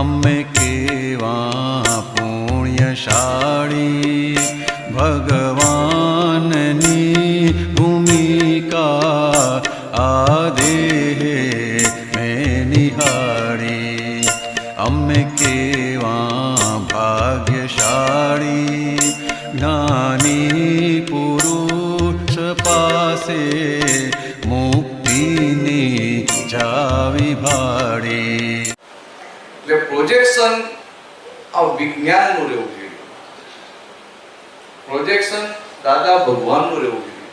અમે કેવા પુણ્યશાળી ભગવાનની ભૂમિકા, આ દેહે મેં નિહાળી. અમે કેવા ભાગ્યશાળી જ્ઞાની પુરુષ પાસે મુક્તિની જાવી ભાડી પ્રોજેક્શન આ વિજ્ઞાનનું રહેવું જોઈએ. પ્રોજેક્શન દાદા ભગવાનનું રહેવું જોઈએ.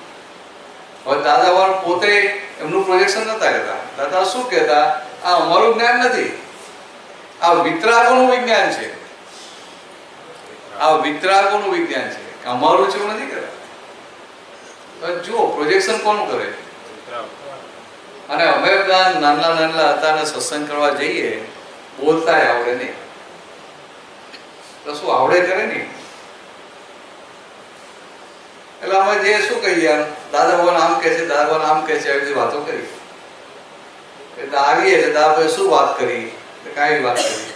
હવે દાદા ભગવાન પોતે એમનું પ્રોજેક્શન નતા કહેતા. દાદા શું કહેતા? આ અમારું જ્ઞાન નથી. આ વિતરાગોનું વિજ્ઞાન છે. આ વિતરાગોનું વિજ્ઞાન છે. અમારું છે એવું નથી કહેતા. જુઓ પ્રોજેક્શન કોણ કરે? અને અમે બધા નાના નાના હતા ને સત્સંગ કરવા જઈએ બોલતા આવડે નહીં. તો શું આવડે કરે નહીં. એટલે અમે જે શું કહીએ દાદા ભગવાન આમ કે છે, દાદા ભગવાન આમ કે છે, આવી વાતો કરી એટલે આવીએ એટલે દાદા ભાઈ શું વાત કરી? કાંઈ વાત કરી.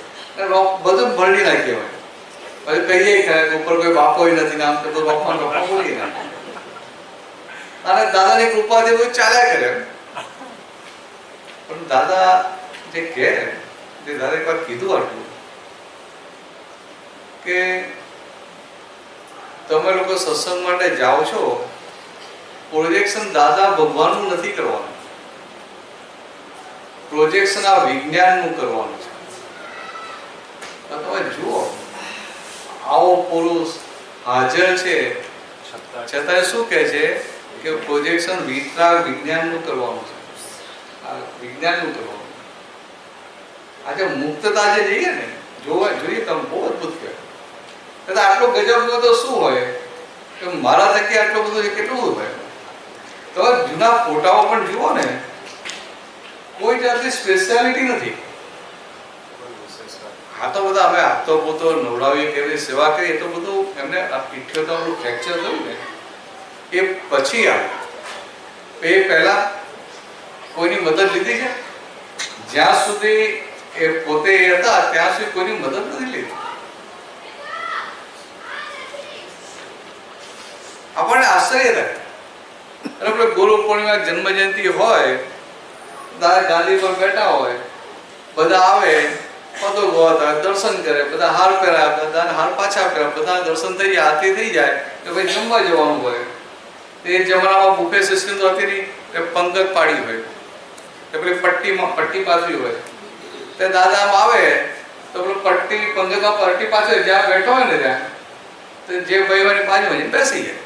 બધું ભરડી નાખીએ અમે. પછી કહીએ ખરા ઉપર કોઈ બાપો નથી નામ તો બધું બાપા બાપા બોલીએ. અને દાદાની કૃપાથી બધું ચાલ્યા કરે. પણ દાદા જે કહે જે દાદા એક વાર કીધું આટલું કે તમે લોકો સત્સંગ માટે જાઓ છો પ્રોજેક્શન દાદા ભગવાનનું નથી કરવાનું. પ્રોજેક્શન આ વિજ્ઞાનનું કરવાનું છે. તમે જુઓ, આવો પુરુષ હાજર છે છતાંય શું કહે છે કે પ્રોજેક્શન વિતરાગ વિજ્ઞાનનું કરવાનું છે. આ વિજ્ઞાનનું કરવાનું આજે મુક્તતા જે જઈએ ને, જોવા જોઈએ તમે બહુ અદભુત કહેવાય. આટલો ગજબનો તો શું હોય? કે મારા થકી આટલું બધું કેટલું બધું હોય? તો જૂના ફોટાઓ પણ જુઓ ને, કોઈ જાતની સ્પેશિયાલિટી નથી. આ તો બધા અમે આપતો પોતો નવડાવી કેવી સેવા કરી એ તો બધું એમને ઇઠ્યોતરનું ફ્રેક્ચર થયું ને, એ પછી આ એ પહેલા કોઈની મદદ લીધી છે? જ્યાં સુધી એ પોતે હતા ત્યાં સુધી કોઈની મદદ નથી લીધી. આપણને આશ્ચર્ય થાય. અને આપણે ગુરુ પૂર્ણિમા જન્મ જયંતિ હોય દાદા ગાંધી પર બેઠા હોય, બધા આવે પતો ગોતા દર્શન કરે, બધા હાર પહેરા બધાને હાર પાછા પહેરા બધા દર્શન થઈ જાય આરતી થઈ જાય તો ભાઈ જમવા જવાનું હોય. એ જમાનામાં બુફે સિસ્ટમ તો હતી નહીં એ પંગત પાડી હોય. તો પેલી પટ્ટીમાં, પટ્ટી પાથરી હોય. તે દાદા આમ આવે તો પેલું પટ્ટી પંગતમાં પટ્ટી પાછળ જ્યાં બેઠો હોય ને ત્યાં તો જે ભાઈઓની બાજુ હોય બેસી જાય.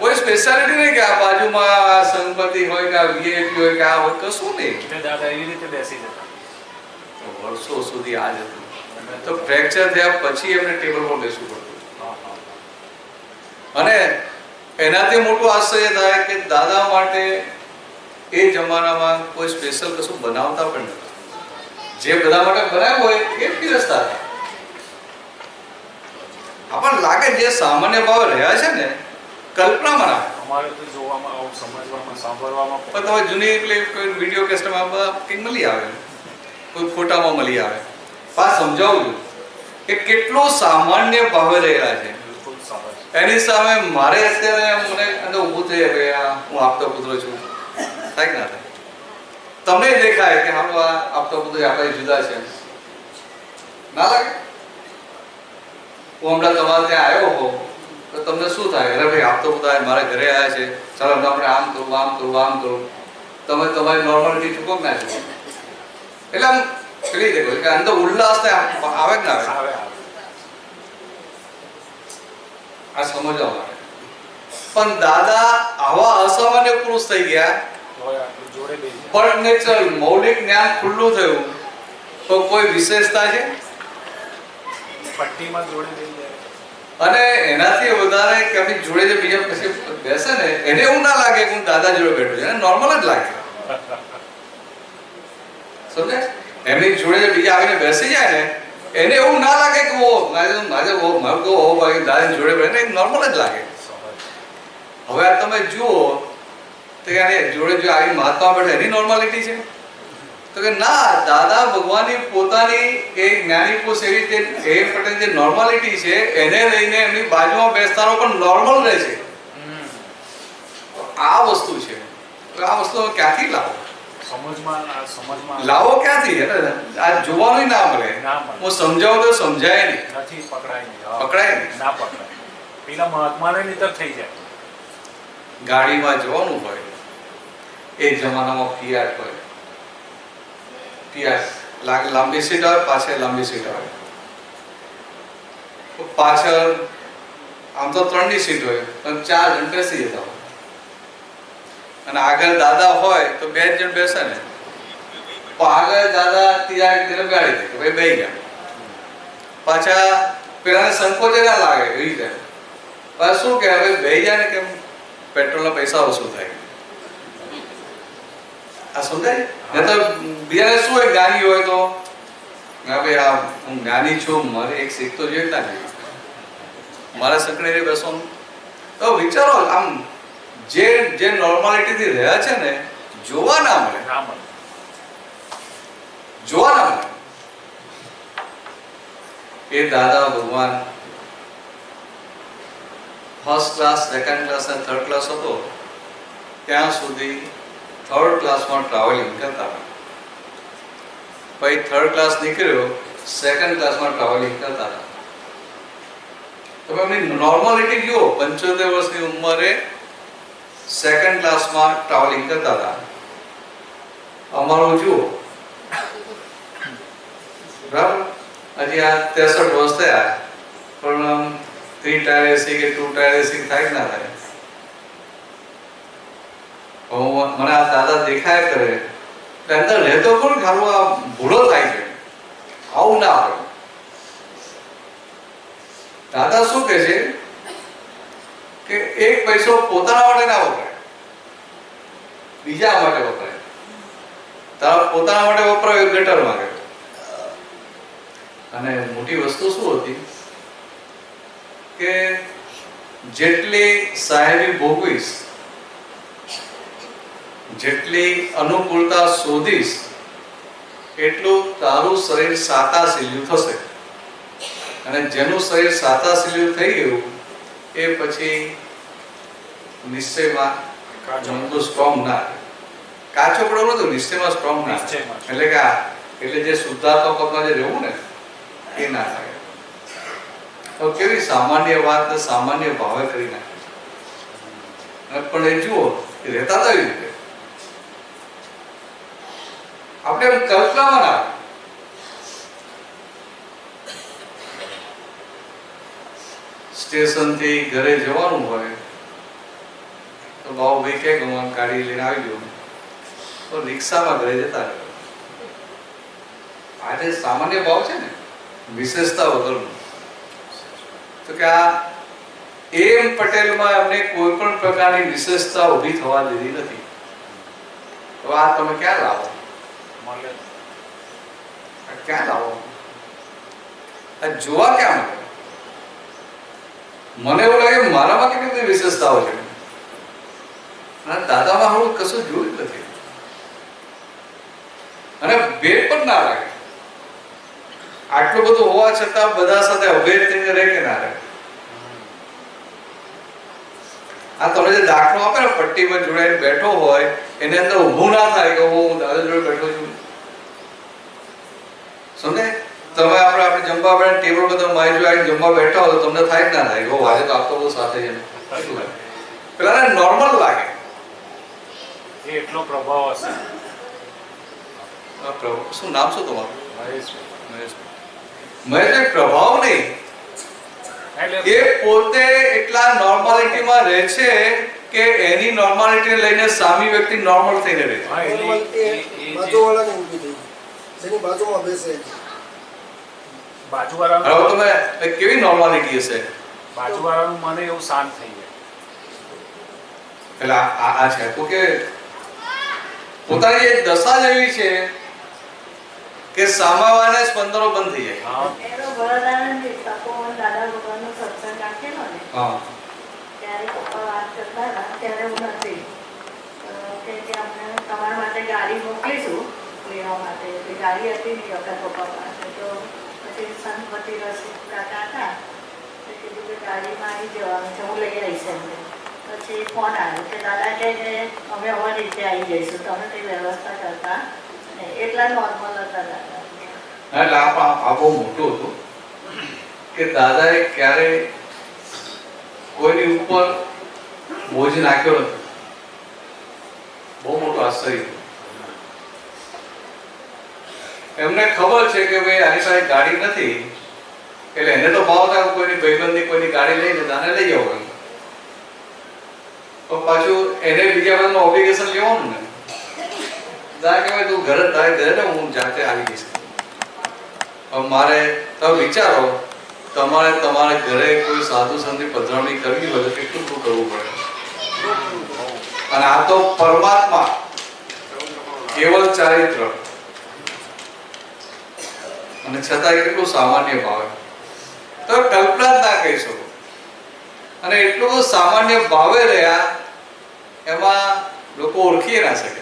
કોઈ સ્પેશિયાલિટી નહીં કે આ બાજુમાં સંપત્તિ હોય કે આ વીએપી હોય કે આ હોય કશું નહીં. દાદા એવી રીતે બેસી જતા. તો વર્ષો સુધી આ જ હતું. તો ફ્રેક્ચર થયા પછી એમને ટેબલ પર બેસવું પડતું. અને એનાથી મોટું આશ્ચર્ય થાય કે દાદા માટે એ જમાનામાં કોઈ સ્પેશિયલ કશું બનાવતા પણ નતા જે બધા માટે બનાવ્યું હોય એ પીરસતા હતા આપણને લાગે જે સામાન્ય ભાવ રહ્યા છે ને કલ્પનામાં ના અમારે તો જોવામાં સમજવામાં સાંભળવામાં પણ તમે જૂની એટલે કોઈ વીડિયો કેસ્ટમાં કંઈક મળી આવે? કોઈ ફોટામાં મળી આવે? પાછ સમજાવું છું કે કેટલો સામાન્ય ભાવે રહેલા છે. એની સામે મારે અત્યારે મને અંદર ઊભું થઈ ગયા. હું આપતો પુત્ર છું. થાય કે ના થાય? તમને દેખાય કે હાલો આ આપતો બધું આપણે જુદા છે. ના લાગે? હું હમણાં તમારે ત્યાં આવ્યો હો તો તમને શું થાય? અરે ભાઈ આપતો બધા મારા ઘરે આવ્યા છે. ચાલો આપણે આમ કરું આમ કરું આમ કરું. તમે તમારી નોર્મલિટી ચૂકો ના ચૂકો એટલે આમ પેલી દેખો કે અંદર ઉલ્લાસ થાય આવે કે ના આવે. આ સમજવા માટે. પણ દાદા આવા અસામાન્ય પુરુષ થઈ ગયા પણ નેચરલ મૌલિક જ્ઞાન ખુલ્લું થયું તો કોઈ વિશેષતા છે? પટ્ટીમાં જોડે અને એનાથી વધારે કે અમે જોડે જે બીજા પછી બેસે ને એને એવું ના લાગે કે હું દાદા જોડે બેઠો છું એને નોર્મલ જ લાગે. સમજે એમની જોડે જે બીજા આવીને બેસી જાય ને એને એવું ના લાગે કે ઓ મારે મારે ઓ મારું તો ઓ ભાઈ દાદા જોડે બેઠે નોર્મલ જ લાગે. હવે આ તમે જુઓ તો એને જોડે જો આવી મહાત્મા બેઠે એની નોર્માલિટી છે? તો કે ના દાદા ભગવાનની પોતાની એ જ્ઞાની પુરુષ એવી રીતે એ પટેલ જે નોર્માલિટી છે એને લઈને એમની બાજુમાં બેસતાનો પણ નોર્મલ રહે છે. આ વસ્તુ છે. તો આ વસ્તુ ક્યાંથી લાવો? સમજમાં લાવો ક્યાંથી? આ જોવાનું ના મળે. હું સમજાવું તો સમજાય નહીં. નથી પકડાય પકડાય નહીં. ના પકડાય. પેલા મહાત્માને નીતર થઈ જાય. ગાડીમાં જવાનું હોય. એ જમાનામાં પીઆર હોય. પીઆર લાંબી સીટ હોય પાછળ લાંબી સીટ હોય પાછળ આમ તો ત્રણની સીટ હોય, પણ ચાર જણ બેસી જતા હોય. અને આગળ દાદા હોય તો બે જણ બેસે ને. આગળ દાદા ત્યાં તેને ગાડી દે કે ભાઈ બેહી ગયા. પાછા પેલાને સંકોચ ના લાગે એવી રીતે. બસ શું કે હવે બેહી જાય ને કેમ? પેટ્રોલના પૈસા ઓછું થાય? આ સમજાય ને તો બીજાને શું હોય જ્ઞાની હોય તો? ના ભાઈ આ હું જ્ઞાની છું મારે એક શીખ તો જોઈએ ના જોઈએ. મારે સંકળાઈને બેસવાનું તો વિચારો આમ જે જે નોર્માલિટીથી રહ્યા છે ને જોવા ના મળે. જોવા ના મળે. એ Dada Bhagwan first class second class અને થર્ડ ક્લાસ હતો ત્યાં સુધી થર્ડ ક્લાસમાં ટ્રાવેલિંગ કરતા હતા. પછી થર્ડ ક્લાસ નીકળ્યો સેકન્ડ ક્લાસમાં ટ્રાવેલિંગ કરતા હતા. તમે એમની નોર્માલિટી જુઓ, પંચોતેર વર્ષની ઉંમરે સેકન્ડ ક્લાસમાં ટ્રાવેલિંગ કરતા હતા. અમારું જુઓ. બરાબર? હજી આ ત્રેસઠ વર્ષ થયા, પણ થ્રી ટાયર એસી કે ટુ ટાયર એસી થાય કે ના થાય? હું મને આ દાદા દેખાય કરે. એટલે અંદર રહેતો કોણ ખાલું આ થાય છે. આવું ના દાદા શું કહે છે? કે એક પૈસો પોતાના માટે ના વપરાય. બીજા માટે વપરાય. તારા પોતાના માટે વપરાય એ ગટર માંગે. અને મોટી વસ્તુ શું હતી? કે જેટલી સાહેબી ભોગવીશ જેટલી અનુકૂળતા શોધીશ એટલું તારું શરીર સાતાશીલ્યું થશે. અને જેનું શરીર સાતાશીલ્યું થઈ ગયું એ પછી નિશ્ચયમાં. જમતું સ્ટ્રોંગ ના. કાચો પડો નતો નિશ્ચયમાં સ્ટ્રોંગ ના એટલે કે એટલે જે શુદ્ધાત્મકમાં જે રહેવું ને એ ના થાય. તો કેવી સામાન્ય વાત સામાન્ય ભાવે કરી નાખે પણ એ જુઓ એ રહેતા તો એવી રીતે આપણે એમ કલ્પનામાં ના આવે. સ્ટેશનથી ઘરે જવાનું હોય, તો બાબુભાઈ કે હું ગાડી લઈને આવી ગયો તો રિક્ષામાં ઘરે જતા રહ્યો આજે સામાન્ય ભાવ છે ને, વિશેષતા વગરનો. તો કે આ એમ પટેલમાં એમને કોઈ પણ પ્રકારની વિશેષતા ઊભી થવા દીધી નથી. તો આ તમે ક્યાં લાવો? મળે ક્યાં લાવો જોવા કેમ? મને એવું લાગે મારામાં કેટલી બધી વિશેષતાઓ છે? અને દાદામાં હું કશું જોયું નથી. અને ભેદ પણ ના લાગે. આટલું બધું હોવા છતાં બધા સાથે અભેદ થઈને રહે કે ના રહે? આ તમે જે દાખલો આપે ને પટ્ટીમાં જોડાઈને બેઠો હોય, એની અંદર ઊભું ના થાય કે હું દાદા જોડે બેઠો છું. સમજે તમે આપણે આપણે જમવા બેઠા ટેબલ બધા મારી જોડે જમવા બેઠા હો તો તમને થાય કે ના થાય. એવો આજે તો આપતો બધો સાથે છે પેલા નોર્મલ લાગે. એ એટલો પ્રભાવ હશે. પ્રભુ શું નામ શું તમારું? મહેશ મહેશ. મહેશ પ્રભાવ નહીં. એટલે એ પોતે એટલા નોર્માલિટીમાં રહે છે કે એની નોર્માલિટી લઈને સામી વ્યક્તિ નોર્મલ થઈને રહે છે. જેની બાજુમાં બેસે. બાજુવાળાનું હવે તમે એ કેવી નોર્માલિટી હશે બાજુવાળાનું મને એવું શાંત થઈ જાય. એટલે આ આ- આ છે. તો કે પોતાની એ દશા જ છે કે સામાવાના સ્પંદનો બંધ થઈ જાય. હા. એનો વરદાનંદ તપોવન દાદા ભગવાનનો સત્સંગ રાખેલો ને હા. ત્યારે પપ્પા વાત કરતા હતા ત્યારે હું નથી. અ, કે કે અમને તમારા માટે ગાડી મોકલીશું. લેવા માટે એટલે ગાડી હતી નહીં આપણા પપ્પા પાસે. તો પછી સંતપતિ રસિક કાકા હતા. તો કીધું કે ગાડીમાં આવી જવાનું છે, હું લઈ આવીશ એમને. પછી ફોન આવ્યો કે, દાદા કહે કે અમે અમારી રીતે આવી જઈશું. તમે તે વ્યવસ્થા કરતા એટલા નોર્મલ હતા દાદા. એટલે આ પા- આ બહુ મોટું હતું કે દાદાએ ક્યારે કોઈની ઉપર બોજ નાખ્યો નથી. બહુ મોટું આશ્ચર્ય હતું. એમને ખબર છે કે ભાઈ આની સાથે ગાડી નથી, એટલે એને તો ભાવ થાય કોઈની ભાઈબંધની કોઈની ગાડી લઈને તાને લઈ આવો એમ. પણ પાછું એને બીજા બધાનું ઓબ્લિગેશન લેવાનું ને. દા કે ભાઈ તું ઘરે તારે ઘરે ને હું જાતે આવી જઈશ. મારે, તમે વિચારો, તમારે તમારા ઘરે કોઈ સાધુ સંતની પધરામણી કરવી હોય તો કેટલું શું કરવું પડે? અને આ તો પરમાત્મા, કેવલ ચારિત્ર. અને છતાંય કેટલું સામાન્ય ભાવે તો કલ્પના જ ના કહી શકો. અને એટલું બધું સામાન્ય ભાવે રહ્યા એમાં લોકો ઓળખી ના શકે.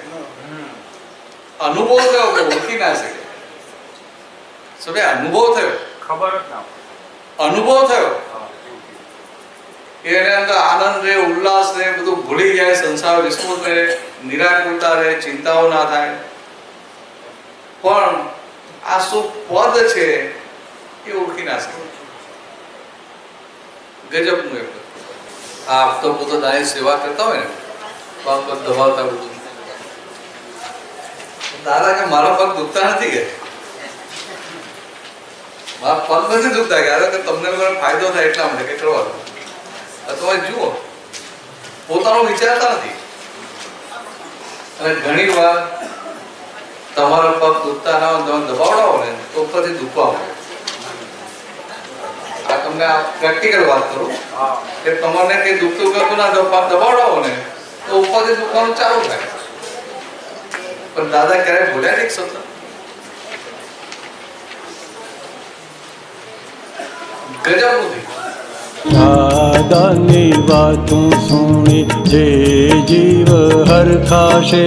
અનુભવ થયો ઓળખી ના શકે. સબે અનુભવ થયો? ખબર જ ના અનુભવ થયો? એને અંદર આનંદ રે ઉલ્લાસ રે બધું ભૂલી જાય સંસાર વિસ્મૃત રહે નિરાકુરતા રહે ચિંતાઓ ના થાય. પણ આ શું પદ છે એ ઓળખી ના શકે. ગજબનું એ પદ. આ આપતો પોતો દાય સેવા કરતા હોય ને પગ પગ દબાવતા બધું કે મારા પગ દુખતા નથી કે? મારા પગ નથી દુખતા કે? અરે તમને ફાયદો થાય એટલા માટે કે કરવાનું અથવા જુઓ, પોતાનું વિચારતા નથી. અને ઘણી વાર તમારા પગ દુખતા ના હોય તમે દબાવડાવો ને તો ઉપરથી દુખવા મળે. આ તમને પ્રેક્ટિકલ વાત કરું. કે તમારે કઈ દુખતું કરતું ના પગ દબાવડાવો ને તો ઉપરથી દુખવાનું ચાલુ થાય. પણ દાદા ક્યારે ભૂલ્યા નહીં સતત દાદાની વાતું સુણી જે જીવ હરખાશે.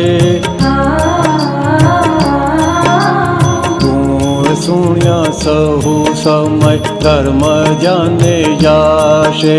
સુણ્યા સહુ સમય ધર્મ જાને જાશે.